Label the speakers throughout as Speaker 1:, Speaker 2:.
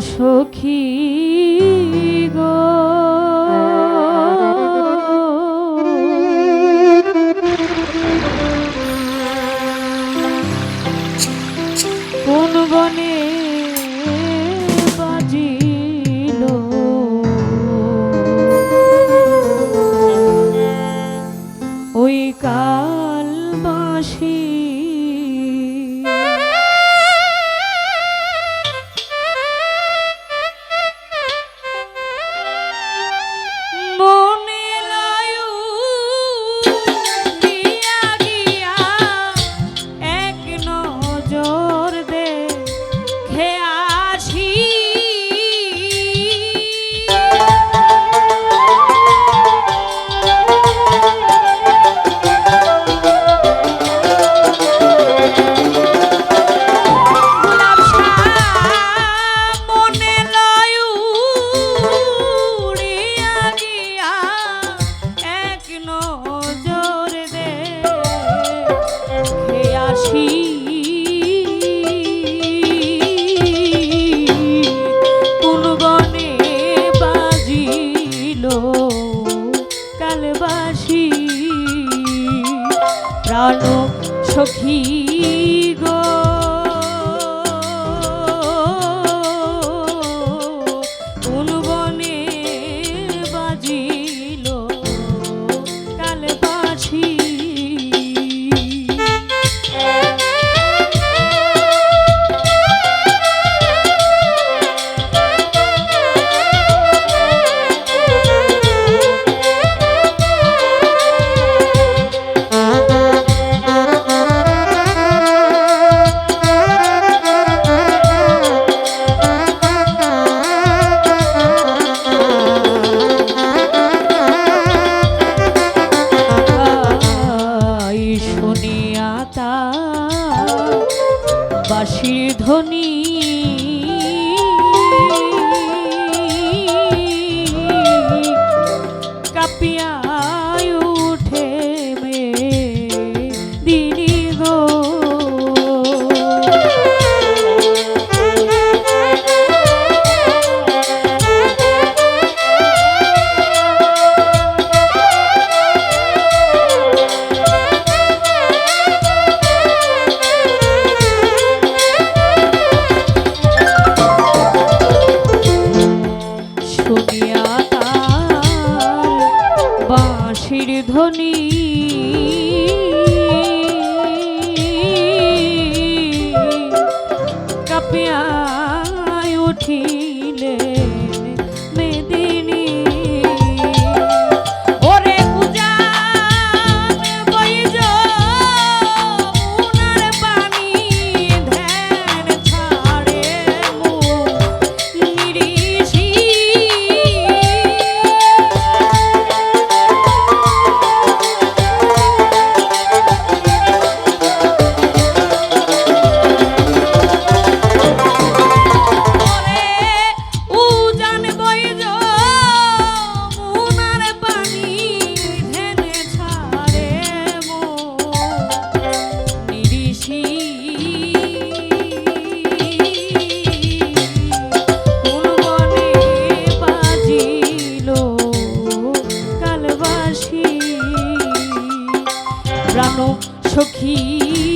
Speaker 1: সখী ধনী সখী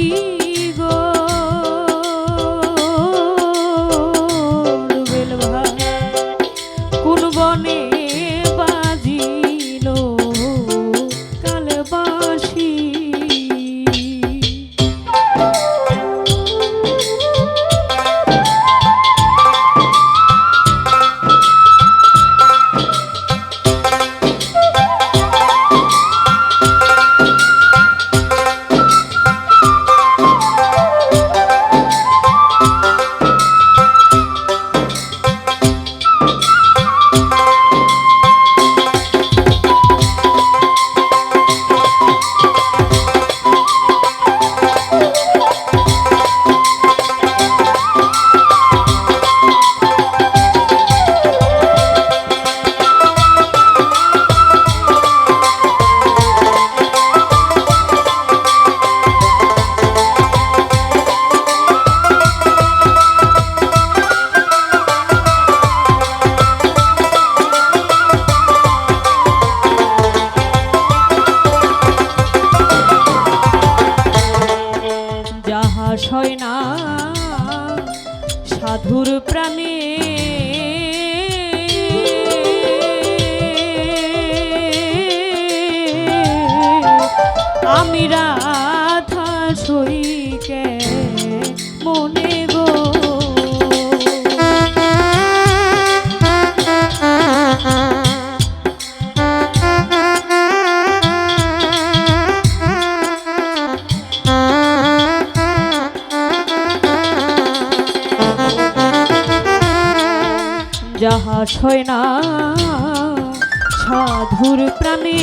Speaker 1: আমি রাধা সইকে মনে গো। যাহা ছয় না সাধুর প্রাণে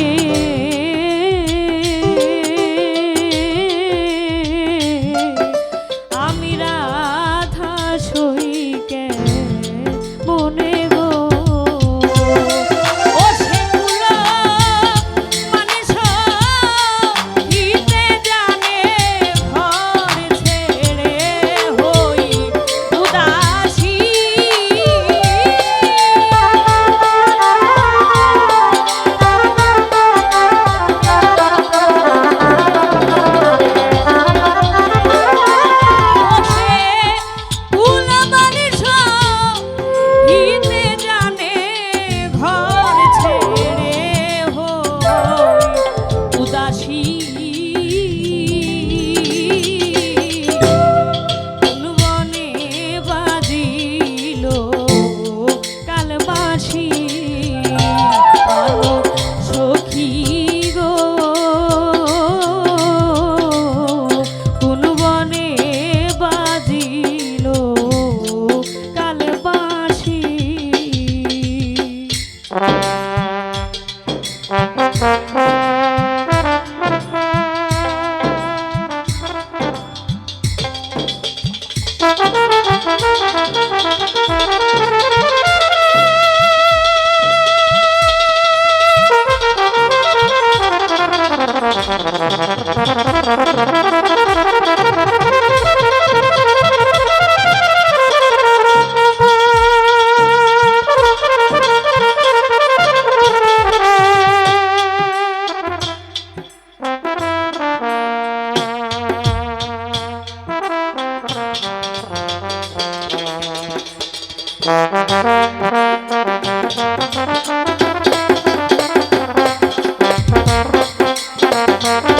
Speaker 1: Thank you.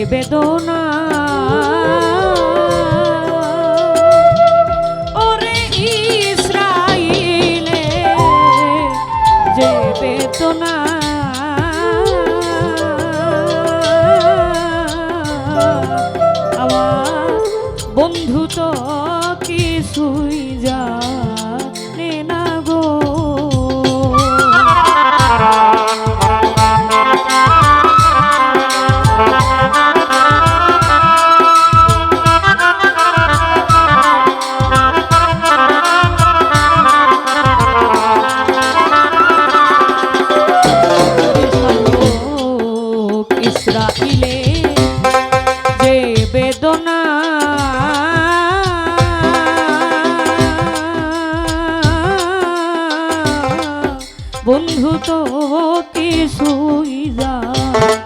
Speaker 1: যে বেদনা। ওরে ইসরাইলে যে বেদনা। আমার বন্ধু তো কিছুই বন্ধু তো কিছুই যায়